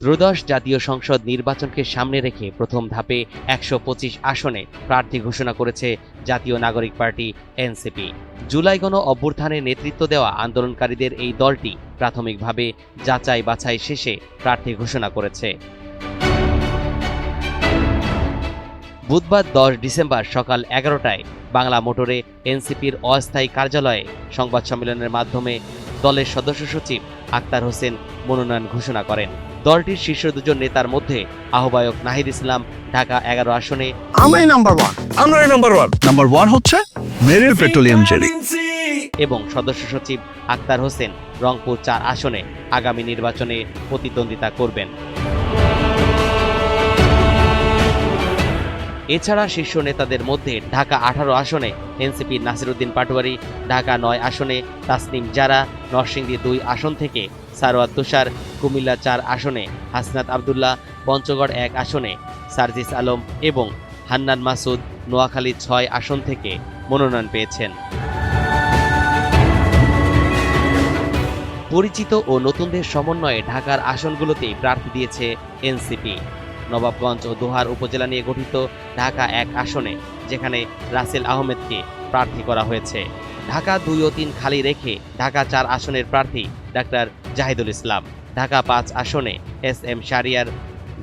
ত্রয়োদশ জাতীয় সংসদ নির্বাচনকে সামনে রেখে প্রথম ধাপে একশো পঁচিশ আসনে প্রার্থী ঘোষণা করেছে জাতীয় নাগরিক পার্টি, এনসিপি। জুলাই গণ অভ্যুত্থানে নেতৃত্ব দেওয়া আন্দোলনকারীদের এই দলটি প্রাথমিকভাবে যাচাই বাছাই শেষে প্রার্থী ঘোষণা করেছে। বুধবার দশ ডিসেম্বর সকাল এগারোটায় বাংলা মোটরে এনসিপির অস্থায়ী কার্যালয়ে সংবাদ সম্মেলনের মাধ্যমে দলের সদস্য সচিব আক্তার হোসেন মনোনয়ন ঘোষণা করেন। দলটির শীর্ষ দুজন নেতার মধ্যে আহ্বায়ক নাহিদ ইসলাম ঢাকা এগারো আসনে। আমরাই নাম্বার ওয়ান আমরাই নাম্বার ওয়ান নাম্বার ওয়ান হচ্ছে মেরিল পেট্রোলিয়াম জেলি। এবং সদস্য সচিব আক্তার হোসেন রংপুর চার আসনে আগামী নির্বাচনে প্রতিদ্বন্দ্বিতা করবেন। এছাড়া শীর্ষ নেতাদের মধ্যে ঢাকা আঠারো আসনে এনসিপির নাসিরুদ্দিন পাটোয়ারি ঢাকা নয় আসনে তাসনিম জারা নরসিংদী দুই আসন থেকে সারোয়ার তুষার কুমিল্লা চার আসনে, হাসনাত আবদুল্লাহ পঞ্চগড় এক আসনে, সার্জিস আলম এবং হান্নান মাসুদ নোয়াখালী ছয় আসন থেকে মনোনয়ন পেয়েছেন। পরিচিত ও নতুনদের সমন্বয়ে ঢাকার আসনগুলোতেই প্রার্থী দিয়েছে এনসিপি। নবাবগঞ্জ ও দোহার উপজেলা নিয়ে গঠিত ঢাকা এক আসনে, যেখানে রাসেল আহমেদকে প্রার্থী করা হয়েছে। ঢাকা দুই ও তিন খালি রেখে ঢাকা চার আসনের প্রার্থী ডাক্তার জাহিদুল ইসলাম। ঢাকা পাঁচ আসনে এস এম শারিয়ার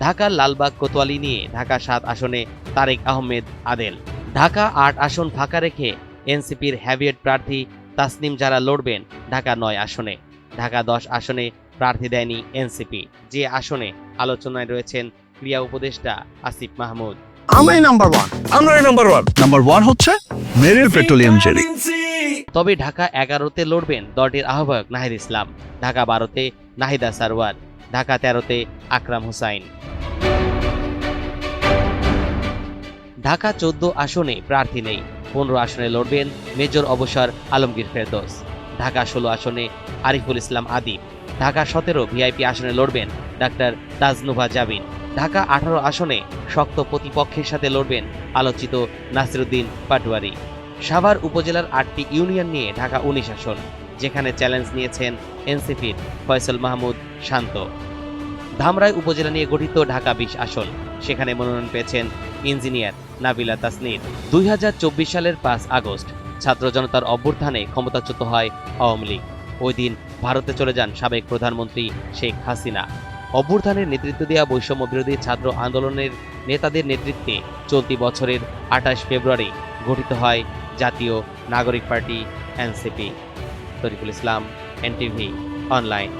ঢাকার লালবাগ কোতোয়ালি নিয়ে ঢাকা সাত আসনে তারেক আহমেদ আদেল। ঢাকা আট আসন ফাঁকা রেখে এনসিপির হ্যাভিয়েট প্রার্থী তাসনিম যারা লড়বেন ঢাকা নয় আসনে। ঢাকা দশ আসনে প্রার্থী দেয়নি এনসিপি। যে আসনে আলোচনায় রয়েছেন ক্রিয়া উপদেষ্টা আসিফ মাহমুদ। আমরাই নাম্বার ওয়ান আমরাই নাম্বার ওয়ান নাম্বার ওয়ান হচ্ছে মেরিল পেট্রোলিয়াম জেলি তবে ঢাকা এগারোতে লড়বেন দলটির আহ্বায়ক নাহিদ ইসলাম, ঢাকা বারোতে নাহিদা সারওয়ার, ঢাকা তেরোতে আকরাম হুসাইন। ঢাকা চোদ্দ আসনে প্রার্থী নেই, পনেরো আসনে লড়বেন মেজর অবসর আলমগীর ফেরদৌস, ঢাকা ষোলো আসনে আরিফুল ইসলাম আদিব, ঢাকা সতেরো ভিআইপি আসনে লড়বেন ডাক্তার তাজনুভা জাবিন, ঢাকা আঠারো আসনে শক্ত প্রতিপক্ষের সাথে লড়বেন আলোচিত নাসিরুদ্দিন পাটোয়ারি। সাভার উপজেলার আটটি ইউনিয়ন নিয়ে ঢাকা উনিশ আসন, যেখানে চ্যালেঞ্জ নিয়েছেন এনসিপির ফয়সল মাহমুদ শান্ত। ধামরাই উপজেলা নিয়ে গঠিত ঢাকা বিশ আসন, সেখানে মনোনয়ন পেয়েছেন ইঞ্জিনিয়ার নাবিলা তাসনির। দুই হাজার চব্বিশ সালের পাঁচ আগস্ট, ছাত্র জনতার অভ্যুত্থানে ক্ষমতাচ্যুত হয় আওয়ামী লীগ। ওই দিন ভারতে চলে যান সাবেক প্রধানমন্ত্রী শেখ হাসিনা। অভ্যুত্থানের নেতৃত্ব দেওয়া বৈষম্য বিরোধী ছাত্র আন্দোলনের নেতাদের নেতৃত্বে চলতি বছরের আঠাশ ফেব্রুয়ারি গঠিত হয় জাতীয় নাগরিক party, NCP. Tarikul Islam, NTV, online.